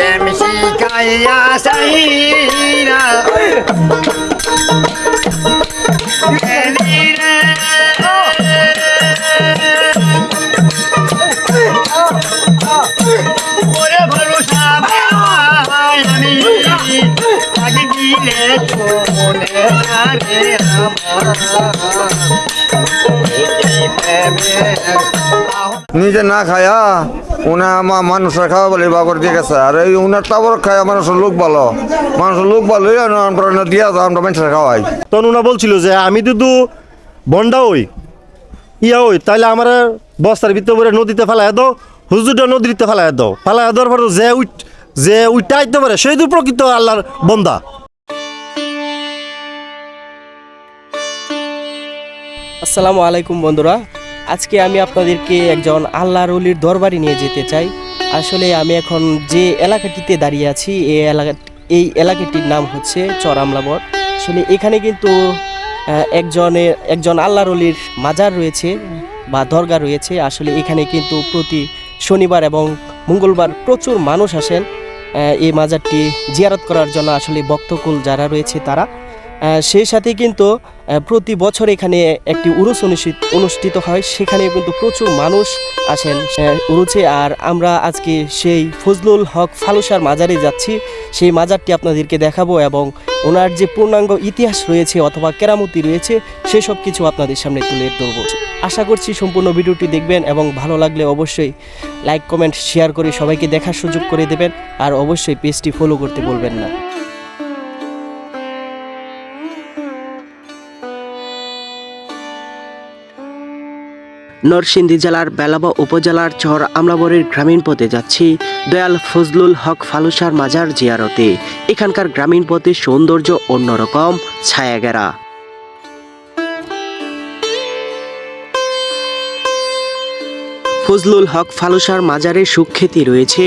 প্রেম শিখাইয়া সাইরা। নিজে না খায়া উনি আমার মানুষের খাওয়া বলে বাগর দিয়ে গেছে। আর এই উনার টাবর খায়া মানুষের লোক ভালো। মানুষের লোক ভালো আমরা দিয়া তো আমরা মানুষের খাওয়াই। তখন ওনা বলছিল যে আমি যদি বন্ডা হই ইয়া হই তাহলে আমার বস্তার ভিতরে নদীতে ফেলায় দাও হুজুরটা নদীতে ফেলায় দাও। ফেলায় দেওয়ার পরে যে উঠ যে উঠতে আইতে পারে সেই তো প্রকৃত আল্লাহর বন্দা। আসসালামু আলাইকুম বন্ধুরা। আজকে আমি আপনাদেরকে একজন আল্লাহর অলির দরবারে নিয়ে যেতে চাই। আসলে আমি এখন যে এলাকাটিতে দাঁড়িয়ে আছি এই এলাকা এই এলাকাটির নাম হচ্ছে চরামলাবর আসলে এখানে কিন্তু একজনের একজন আল্লাহর অলির মাজার রয়েছে বা দরগা রয়েছে। আসলে এখানে কিন্তু প্রতি শনিবার এবং মঙ্গলবার প্রচুর মানুষ আসেন। এই মাজারটি জিয়ারত করার জন্য আসলে ভক্তকুল যারা রয়েছে তারা। সেই সাথে কিন্তু প্রতি বছর এখানে একটি উরুস অনুষ্ঠিত অনুষ্ঠিত হয়। সেখানে কিন্তু প্রচুর মানুষ আসেন উরুচে আর আমরা আজকে সেই ফজলুল হক ফালুসার মাজারে যাচ্ছি। সেই মাজারটি আপনাদেরকে দেখাবো এবং ওনার যে পূর্ণাঙ্গ ইতিহাস রয়েছে অথবা কেরামতি রয়েছে, সেসব কিছু আপনাদের সামনে তুলে ধরবো। আশা করছি সম্পূর্ণ ভিডিওটি দেখবেন এবং ভালো লাগলে অবশ্যই লাইক, কমেন্ট, শেয়ার করে সবাইকে দেখার সুযোগ করে দেবেন। আর অবশ্যই পেজটি ফলো করতে বলবেন না। নরসিংদী জেলার বেলাবা উপজেলার চর আমলাবরের গ্রামীণ পথে যাচ্ছি দয়াল ফজলুল হক ফালুসার মাজার জিয়ারতে। এখানকার গ্রামীণ পথে সৌন্দর্য অন্যরকম, ছায়াগেরা। ফজলুল হক ফালুসার মাজারে সুখ্যাতি রয়েছে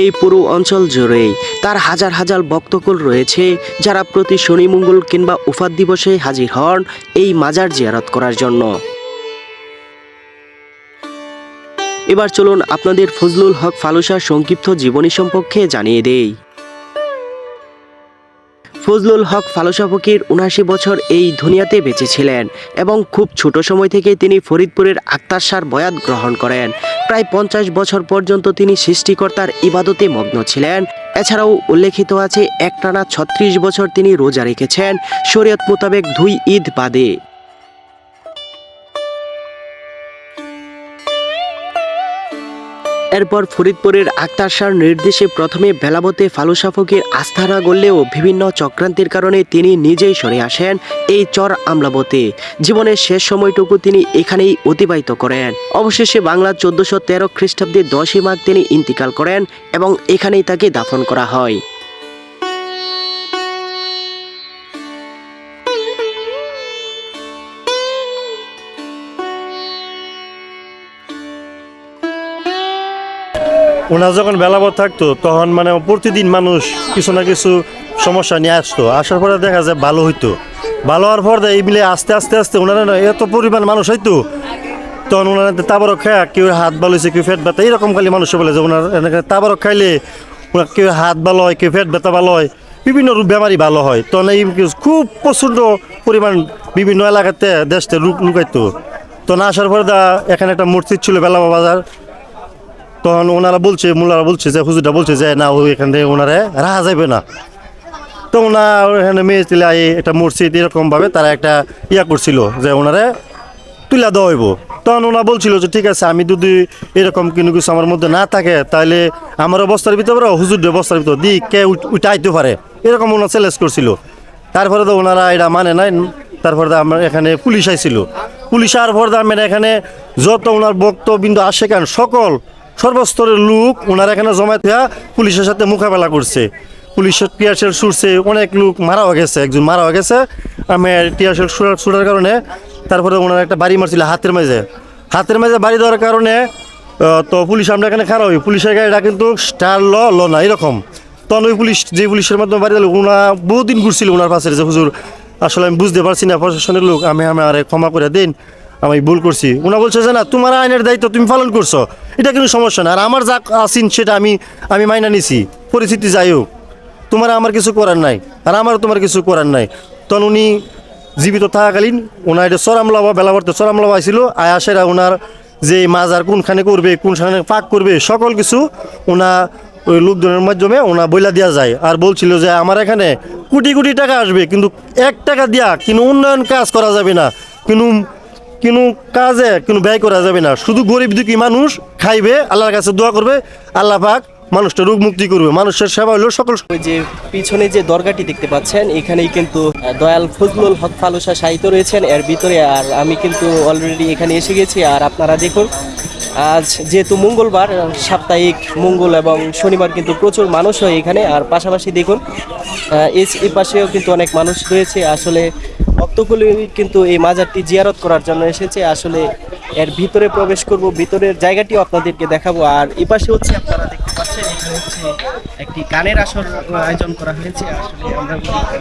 এই পুরো অঞ্চল জুড়েই। তার হাজার হাজার ভক্তকুল রয়েছে যারা প্রতি শনি, মঙ্গল কিংবা উফাত দিবসে হাজির হন এই মাজার জিয়ারত করার জন্য। এবার চলুন আপনাদের ফজলুল হক ফালুসার সংক্ষিপ্ত জীবনী সম্পর্কে জানিয়ে দেই। ফজলুল হক ফালুসা ফকির উনাশি বছর এই দুনিয়াতে বেঁচে ছিলেন এবং খুব ছোট সময় থেকে তিনি ফরিদপুরের আক্তারসার বয়াত গ্রহণ করেন। প্রায় পঞ্চাশ বছর পর্যন্ত তিনি সৃষ্টিকর্তার ইবাদতে মগ্ন ছিলেন। এছাড়াও উল্লেখিত আছে, একটানা ছত্রিশ বছর তিনি রোজা রেখেছেন। শরীয়ত মোতাবেক দুই ঈদ বাদে। এরপর ফরিদপুরের আক্তার শাহর নির্দেশে প্রথমে বেলাবতে ফালুসা ফকির আস্থানা গড়লেও বিভিন্ন চক্রান্তের কারণে তিনি নিজেই সরে আসেন এই চর আমলাবতে। জীবনের শেষ সময়টুকু তিনি এখানেই অতিবাহিত করেন। অবশেষে বাংলা চোদ্দশো তেরো খ্রিস্টাব্দে দশই মাঘ তিনি ইন্তিকাল করেন এবং এখানেই তাকে দাফন করা হয়। ওনার যখন বেলাবত থাকতো, তখন মানে প্রতিদিন মানুষ কিছু না কিছু সমস্যা নিয়ে আসতো। আসার পরে দেখা যায় ভালো হইতো। ভালো হওয়ার পর এই মিলে আস্তে আস্তে আস্তে ওনারা না এত পরিমাণ মানুষ হইতো, তখন ওনারা তাবারক খায় কেউ হাত ভালো হয়েছে কেউ ফেট ব্যথা এইরকম খালি মানুষ বলে যে ওনার এনেকে তাবারক খাইলে ওনার কেউ হাত ভালো হয়, কেউ ফেট ব্যথা ভালো হয়, বিভিন্ন রূপ বেমারি ভালো হয়। তখন এই খুব প্রচণ্ড পরিমাণ বিভিন্ন এলাকাতে দেশতে লুক লুকাইতো। তখন আসার পরে দা এখানে একটা মূর্তি ছিল, বেলাবা বাজার। তখন ওনারা বলছে মোল্লারা বলছে যে হুজুরটা বলছে যে, না, ওই এখান থেকে ওনারে রাহা যাবে না। তো ওনার এখানে মেয়ে ছেলে আই একটা মসজিদ এরকমভাবে তারা একটা ইয়া করছিল যে, ওনারে তুলা দেওয়া হইব। তখন ওনা বলছিল যে, ঠিক আছে, আমি যদি এরকম কোনো কিছু আমার মধ্যে না থাকে, তাহলে আমার অবস্থার ভিতরে হুজুর অবস্থার ভিতর দি কে উঠ- উঠে আইতে পারে? এরকম ওনার চ্যালেঞ্জ করছিল। তারপরে তো ওনারা এটা মানে নাই, তারপরে তো আমার এখানে পুলিশ আইছিল। পুলিশ আসার পরে আমার এখানে যত ওনার বক্তবিন্দু আসে কেন, সকল সর্বস্তরের লোক ওনার এখানে জমায়েত হইয়া পুলিশের সাথে মোকাবেলা করছে। পুলিশের টিয়ারশেল ছুটছে অনেক লোক মারাও গেছে, একজন মারাও গেছে। আমি টিয়ারশেল ছুটার কারণে তারপরে ওনার একটা বাড়ি মারছিল হাতের মাঝে। হাতের মাঝে বাড়ি দেওয়ার কারণে তো পুলিশ আমরা এখানে খারাপ হই। পুলিশের গাড়িটা কিন্তু স্টার ল ল না, এরকম। তখন ওই পুলিশ, যে পুলিশের মাধ্যমে বাড়ি দিল ওনা বহুদিন ঘুরছিল ওনার পাশে যে, হুজুর, আসলে আমি বুঝতে পারছি না, প্রশাসনের লোক, আমি আমি আরে ক্ষমা করে দিন, আমি ভুল করছি। ওনা বলছে যে, না, তোমার আইনের দায়িত্ব তুমি পালন করছ। এটা কিন্তু সমস্যা না। আর আমার যা আসিন সেটা আমি আমি মাইনা নিছি। পরিস্থিতি যাই হোক, তোমার আমার কিছু করার নাই, আর আমারও তোমার কিছু করার নাই। তখন উনি জীবিত থাকাকালীন ওনার এটা চরামলাবা বেলাবর্তে চরামলাবা আইছিল। আয়াসেরা ওনার যে মাজার কোনখানে করবে, কোনখানে পাক করবে, সকল কিছু ওনা ওই লোকজনের মাধ্যমে ওনা বইলা দেওয়া যায়। আর বলছিল যে আমার এখানে কোটি কোটি টাকা আসবে, কিন্তু এক টাকা দিয়া কিন্তু উন্নয়ন কাজ করা যাবে না। কিন্তু কোনো কাজে, কোনো ব্যয় করা যাবে না। শুধু গরিব দুঃখী মানুষ খাইবে, আল্লাহর কাছে দোয়া করবে, আল্লাহ পাক মানুষটা রোগ মুক্তি করবে, মানুষের সেবা হলো সকল যে পিছনে যে দরগাটি দেখতে পাচ্ছেন, এখানেই কিন্তু দয়াল ফজলুল হক ফালুসা সাহিত্য রয়েছেন। এর ভিতরে আর আমি কিন্তু অলরেডি এখানে এসে গেছি, আর আপনারা দেখুন, আজ যেহেতু মঙ্গলবার, সাপ্তাহিক মঙ্গল এবং শনিবার কিন্তু প্রচুর মানুষ হয় এখানে। আর পাশাপাশি দেখুন এই পাশেও কিন্তু অনেক মানুষ রয়েছে। আসলে ভক্তগুলি কিন্তু এই মাজারটি জিয়ারত করার জন্য এসেছে। আসলে এর ভিতরে প্রবেশ করব ভিতরের জায়গাটি আপনাদেরকে দেখাবো। আর এই পাশে হচ্ছে আপনারা দেখতে পাচ্ছেন এখানে হচ্ছে একটি গানের আসর আয়োজন করা হয়েছে। আসলে আমরা দেখতে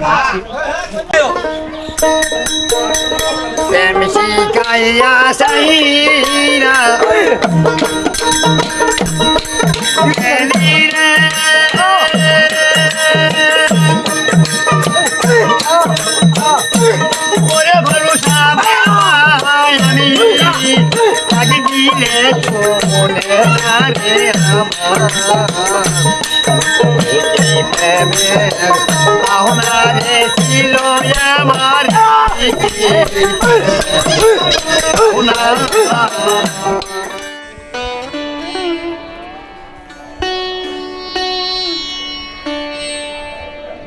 শোনে না রে আমার এই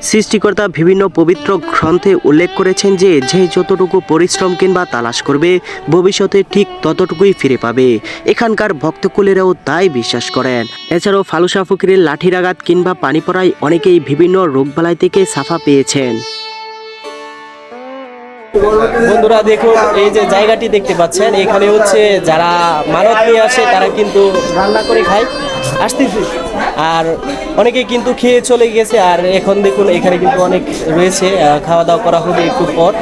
সৃষ্টিকর্তা বিভিন্ন পবিত্র গ্রন্থে উল্লেখ করেছেন যে যে যতটুকু পরিশ্রম কিংবা তালাশ করবে, ভবিষ্যতে ঠিক ততটুকুই ফিরে পাবে। এখানকার ভক্তকুলেরাও তাই বিশ্বাস করেন। এছাড়াও ফালুসা ফকিরের লাঠির আঘাত কিংবা পানি পড়ায় অনেকেই বিভিন্ন রোগবালাই থেকে সাফা পেয়েছেন। বন্ধুরা, দেখুন, এই যে জায়গাটি দেখতে পাচ্ছেন, এখানে হচ্ছে যারা মানত নিয়ে আসে, তারা কিন্তু রান্না করে খায়। আসতেছি। আর অনেকে কিন্তু খেয়ে চলে গেছে, আর এখন দেখুন এখানে কিন্তু অনেক রয়েছে খাওয়া দাওয়া করা হবে একটু পর।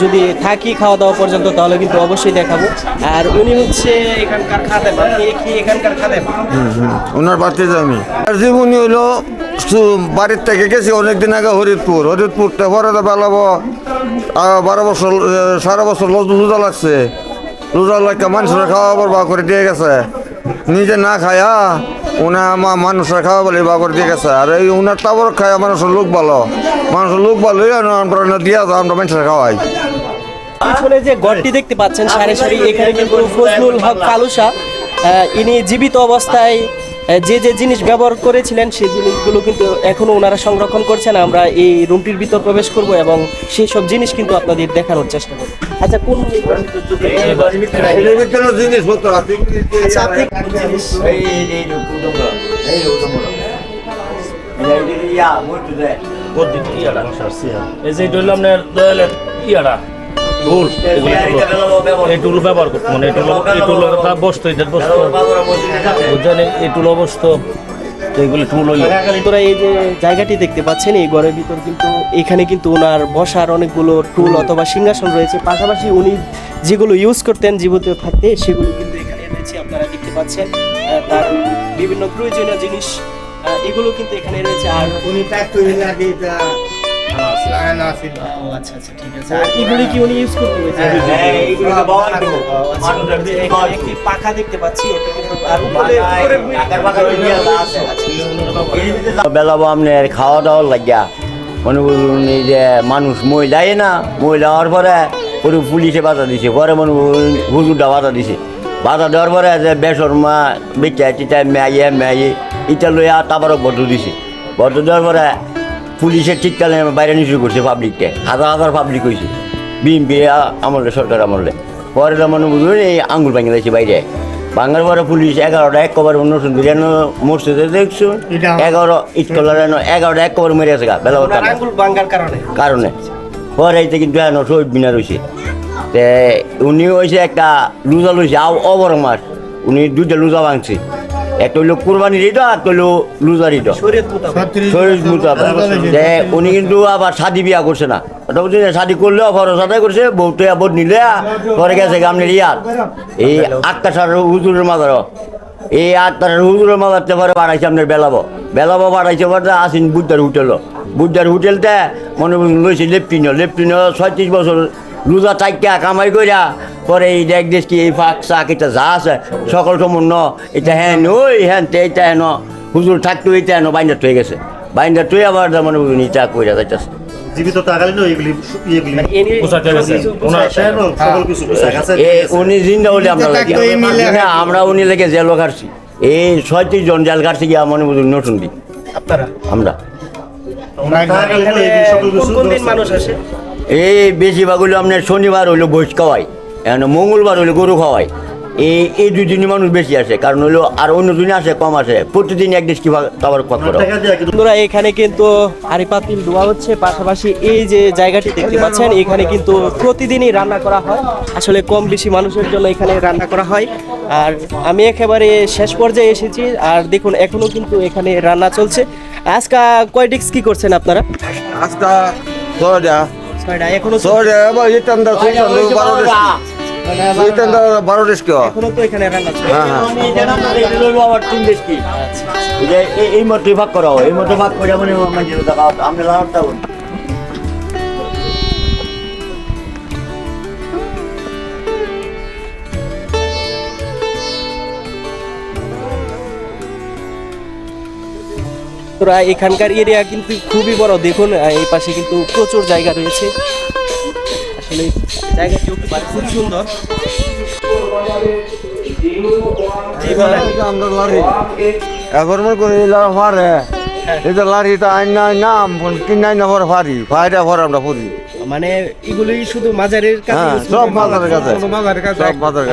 যদি থাকি খাওয়া দাওয়া পর্যন্ত, তাহলে কিন্তু অবশ্যই দেখাবো। আর উনি হচ্ছে এখানকার কি এখানকার খাদেম? ওনার বাড়িতে আমি। জীবনী হইল সু- বাড়ির থেকে গেছি অনেকদিন আগে হরিদপুর। হরিদপুরটা পরে তো বেলাবো বারো বছর সারা বছর রোজা লাগছে। রোজা লাগে মানুষের খাওয়া বা করে দিয়ে গেছে। নিজে না খায়া উনা আমার মানুষের খাওয়া বলে বাবর দিয়ে গেছে। আর এই উনার টাবর খায় মানুষের লোক ভালো। মানুষের লোক ভালো আমরা দিয়া যাও আমরা মানুষের খাওয়াই। পিছনে যে ঘরটি দেখতে পাচ্ছেন, সারি সারি, এখানে কিন্তু ফজলুল হক কালুসা ইনি জীবিত অবস্থায় যে যে জিনিস ব্যবহার করেছিলেন, সেই জিনিসগুলো কিন্তু এখনও ওনারা সংরক্ষণ করছেন। আমরা এই রুমটির ভিতর প্রবেশ করব এবং সেই সব জিনিস কিন্তু আপনাদের দেখানোর চেষ্টা করব। আচ্ছা কোন জিনিসপত্র আচ্ছা আপনি জিনিস এই যে আপনার দয়ালের ইয়ারা। টুল এই টুল ব্যবহার করতো মানে এই টুল এই টুল বসতো এটা বসতো বুঝছেন? এই টুল বসতো এইগুলি টুল হইল তোরা এই যে জায়গাটি দেখতে পাচ্ছেন এই ঘরের ভিতর কিন্তু এখানে কিন্তু ওনার বসার অনেকগুলো টুল অথবা সিংহাসন রয়েছে। পাশাপাশি উনি যেগুলো ইউজ করতেন জীবিত থাকতে সেগুলো কিন্তু এখানে রয়েছে আপনারা দেখতে পাচ্ছেন। তার বিভিন্ন প্রয়োজনীয় জিনিস এগুলো কিন্তু এখানে রয়েছে। আর উনি ও আচ্ছা আচ্ছা ঠিক আছে। আর এগুলি কি উনি ইউজ করতে একটি পাখা দেখতে পাচ্ছি এটা কিন্তু আর উপরে উপরে বেলাবো আপনার খাওয়া দাওয়ার লাগিয়া মনে করুন এই যে মানুষ মহিলাই না মহিলা হওয়ার পরে পরে পুলিশে বাধা দিছে পরে মনে করুন হুজুরটা বাধা দিছে। বাধা দেওয়ার পরে যে বেসর মা বেচা টিটা মেয়ে মেয়ে ইটা লইয়া তারপরে বদ্ধ দিছে। বদ্ধ দেওয়ার পরে পুলিশের ঠিককালে বাইরে নিচু করছে পাবলিককে হাজার হাজার পাবলিক হয়েছে বিএনপি আমলে সরকার আমলে পরে তো মনে বুঝুন এই আঙ্গুল ভাঙে দিয়েছে বাইরে। ভাঙার পরে পুলিশ এগারোটা এক কবার নতুন বিরিয়ানি মসজিদে দেখছ? এগারো ইটকলার এগারোটা এক কবার মেরে আছে গা বেলা কারণে। কারণে। পরে এইতে কিন্তু এখন শহীদ মিনার হয়েছে তে উনি হয়েছে একটা লুজা লইছে আও অবর মাস উনি দুইটা লুজা ভাঙছে। একটা হইল কুরবানির ঈদ আর হইল ঈদ। মোতাবেক। উনি কিন্তু আবার শাদি বিয়া করছে না। ওটা বুঝছি শাদি করলেও খরচ আদায় করছে বউতে আবার নিলে পরে গেছে গামনের ইয়ার। এই আক্কা সার হুজুরের মাদার এই হুজুরের পরে বাড়াইছে আপনার বেলাবো। বেলাবো বাড়াইছে পরে আসিন বুদ্ধার হোটেল বুদ্ধার হোটেলতে মনে লইছে লেপটিন লেপটিন ছয়ত্রিশ বছর রোজা টাইকা কামাই কইরা পরে এই দেখ দেশ কি এই ফাঁক শাক এটা যা আছে সকল সমন্য এটা হ্যান ওই হ্যান তে এটা হেন হুজুর থাকতো এটা হেন বাইন্ডার হয়ে গেছে। বাইন্ডার তুই আবার মনে করুন ইটা কইরা যাইতেছে। জীবিত এগুলি মানে উনি জিন্দা হলে আমরা আমরা উনি লেগে জেলও কাটছি এই ছয়ত্রিশ জন জেল কাটছি গিয়া মনে করুন নতুন দিন। আমরা। এই বেশিরভাগ হইল আপনার শনিবার হইল ভোজ খাওয়াই এখন মঙ্গলবার হইল গরু খাওয়াই। এই এই দুই দিনই মানুষ বেশি আসে কারণ হইল আর অন্য দিনে আসে কম আসে। প্রতিদিন এক কি খাবার কিন্তু বন্ধুরা এখানে কিন্তু হাড়ি পাতিল ধোয়া হচ্ছে পাশাপাশি এই যে জায়গাটি দেখতে পাচ্ছেন এখানে কিন্তু প্রতিদিনই রান্না করা হয়। আসলে কম বেশি মানুষের জন্য এখানে রান্না করা হয়। আর আমি একেবারে শেষ পর্যায়ে এসেছি আর দেখুন এখনও কিন্তু এখানে রান্না চলছে। আজকা কয় ডিক্স কি করছেন আপনারা? আজকা ছয়টা ছয়টা এখনও চলছে। ছয়টা এবার ইতান দা সুইতান দা বারো ডেস্কি। সুইতান দা বারো ডেস্কি এখনও তো এখানে রান্না চলছে। হ্যাঁ হ্যাঁ। আমি এটা না করে এটা হইল আবার তিন ডিশ কি। এই মধ্যে এই- এই ভাগ করা হয়। এই মতো ভাগ করে মানে আমরা রান্নাটা করি। তোরা এখানকার এরিয়া কিন্তু খুবই বড়। দেখুন এই পাশে কিন্তু প্রচুর জায়গা রয়েছে। আসলে জায়গাটিও খুব সুন্দর। জি বলেন। আমরা লারি এখন মনে করি এই লার ফারে। এই যে লারিটা আইন না নাম কিনে না পরে ফারি। ফাইটা পরে আমরা ফুরি। মানে এগুলোই শুধু মাজারের কাছে হ্যাঁ সব? কাছে। সব বাজারের কাছে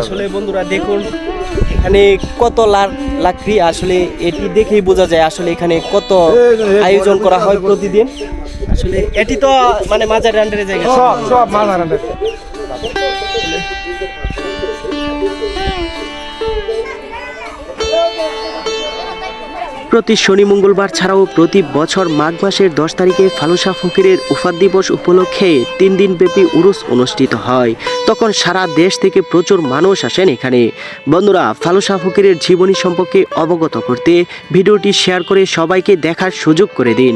আসলে বন্ধুরা দেখুন এখানে কত লাখ লাকড়ি, আসলে এটি দেখেই বোঝা যায় আসলে এখানে কত আয়োজন করা হয় প্রতিদিন। আসলে এটি তো মানে মাজার আন্ডারে জায়গা। সব সব প্রতি শনি মঙ্গলবার ছাড়াও প্রতি বছর মাঘ মাসের দশ তারিখে ফালুসা ফকিরের উফাদ দিবস উপলক্ষে তিন দিন ব্যাপী উরুস অনুষ্ঠিত হয়। তখন সারা দেশ থেকে প্রচুর মানুষ আসেন এখানে। বন্ধুরা, ফালুসা ফকিরের জীবনী সম্পর্কে অবগত করতে ভিডিওটি শেয়ার করে সবাইকে দেখার সুযোগ করে দিন।